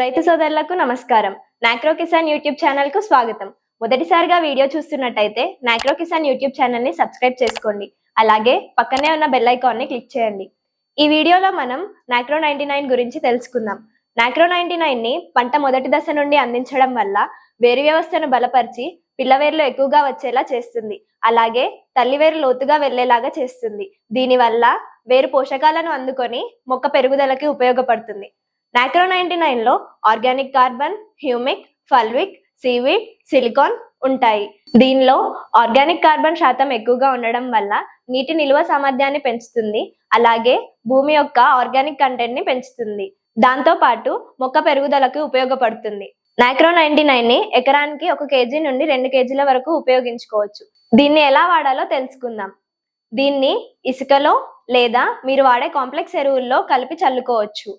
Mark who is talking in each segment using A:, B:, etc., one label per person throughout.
A: రైతు సోదరులకు నమస్కారం. నాక్రో కిసాన్ యూట్యూబ్ ఛానల్కు స్వాగతం. మొదటిసారిగా వీడియో చూస్తున్నట్టయితే నాక్రో కిసాన్ యూట్యూబ్ ఛానల్ని సబ్స్క్రైబ్ చేసుకోండి. అలాగే పక్కనే ఉన్న బెల్ ఐకాన్ని క్లిక్ చేయండి. ఈ వీడియోలో మనం నాక్రో నైన్టీ నైన్ గురించి తెలుసుకుందాం. నాక్రో నైన్టీ నైన్ని పంట మొదటి దశ నుండి అందించడం వల్ల వేరు వ్యవస్థను బలపరిచి పిల్లవేర్లు ఎక్కువగా వచ్చేలా చేస్తుంది. అలాగే తల్లివేరు లోతుగా వెళ్ళేలాగా చేస్తుంది. దీనివల్ల వేరు పోషకాలను అందుకొని మొక్క పెరుగుదలకి ఉపయోగపడుతుంది. నాక్రో నైన్టీ నైన్లో organic carbon humic fulvic seaweed silicon ఉంటాయి. దీనిలో ఆర్గానిక్ కార్బన్ శాతం ఎక్కువగా ఉండడం వల్ల నీటి నిల్వ సామర్థ్యాన్ని పెంచుతుంది. అలాగే భూమి యొక్క ఆర్గానిక్ కంటెంట్ని పెంచుతుంది. దాంతో పాటు మొక్క పెరుగుదలకు ఉపయోగపడుతుంది. నాక్రో నైన్టీ నైన్ని ఎకరానికి ఒక కేజీ నుండి రెండు కేజీల వరకు ఉపయోగించుకోవచ్చు. దీన్ని ఎలా వాడాలో తెలుసుకుందాం. దీన్ని ఇసుకలో లేదా మీరు వాడే కాంప్లెక్స్ ఎరువుల్లో కలిపి చల్లుకోవచ్చు.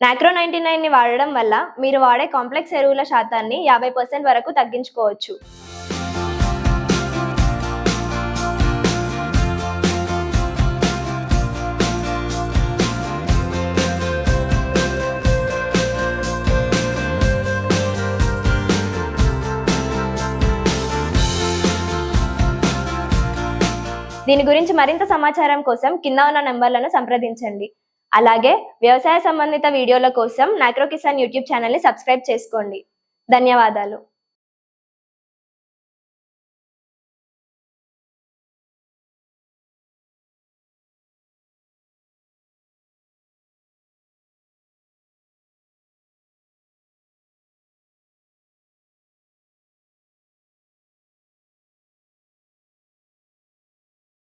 A: నాక్రో నైన్టీ నైన్ని వాడడం వల్ల మీరు వాడే కాంప్లెక్స్ ఎరువుల శాతాన్ని యాభై పర్సెంట్ వరకు తగ్గించుకోవచ్చు. దీని గురించి మరింత సమాచారం కోసం కింద ఉన్న నెంబర్లను సంప్రదించండి. అలాగే వ్యవసాయ సంబంధిత వీడియోల కోసం మైక్రో కిసాన్ యూట్యూబ్ ఛానల్ని సబ్స్క్రైబ్ చేసుకోండి. ధన్యవాదాలు.